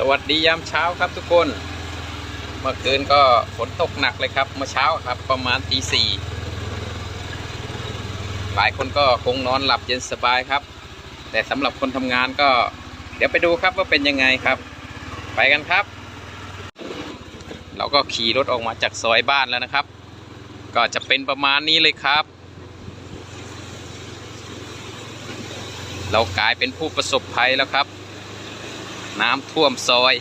สวัสดียามเช้าครับทุกคน เมื่อคืนก็ฝนตกหนักเลยครับ เมื่อเช้าครับประมาณตีสี่หลายคนก็คงนอนหลับเย็นสบายครับ แต่สำหรับคนทำงานก็ เดี๋ยวไปดูครับว่าเป็นยังไงครับ ไปกันครับ เราก็ขี่รถออกมาจากซอยบ้านแล้วนะครับ ก็จะเป็นประมาณนี้เลยครับ เรากลายเป็นผู้ประสบภัยแล้วครับ น้ำท่วมซอย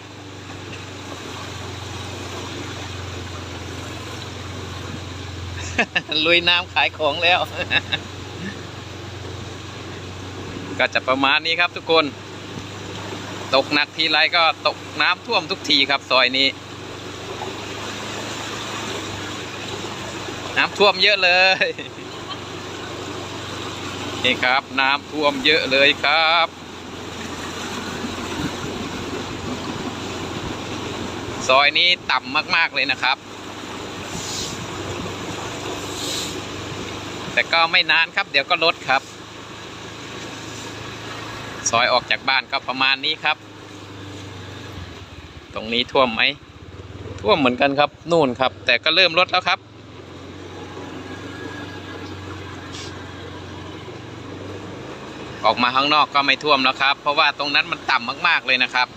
ลุยน้ำขายของแล้ว ก็จะประมาณนี้ครับทุกคน ตกหนักทีไรก็ตกน้ำท่วมทุกทีครับซอยนี้ น้ำท่วมเยอะเลยนี่ครับน้ำท่วมเยอะเลยครับ ซอยนี้ต่ำมาก ๆ เลยนะครับ แต่ก็ไม่นานครับ เดี๋ยวก็ลดครับ ซอยออกจากบ้านก็ประมาณนี้ครับ ตรงนี้ท่วมไหม ท่วมเหมือนกันครับ นู่นครับ แต่ก็เริ่มลดแล้วครับออกมาข้างนอกก็ไม่ท่วมแล้วครับ เพราะว่าตรงนั้นมันต่ำมาก ๆ เลยนะครับ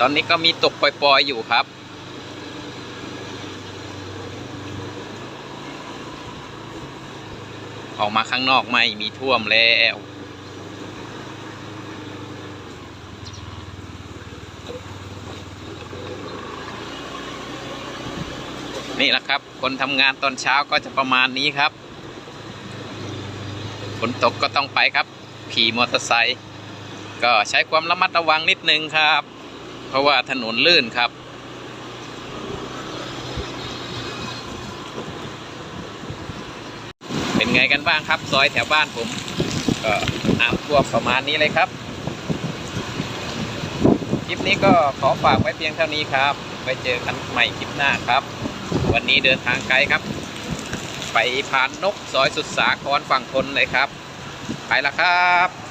ตอนนี้ก็มีตกปล่อยๆอยู่ครับ ออกมาข้างนอกไม่มีท่วมแล้วนี่แหละครับ คนทำงานตอนเช้าก็จะประมาณนี้ครับฝนตกก็ต้องไปครับ ขี่มอเตอร์ไซค์ก็ใช้ความระมัดระวังนิดนึงครับ ราะว่าถนนลื่นครับ เป็นไงกันบ้างครับ ซอยแถวบ้านผมก็น้ำท่วมประมาณนี้เลยครับ คลิปนี้ก็ขอฝากไว้เพียงเท่านี้ครับไว้เจอกันใหม่คลิปหน้าครับ วันนี้เดินทางไกลครับ ไปผ่านนกซอยสุดสาครฝั่งทนเลยครับ ไปละครับ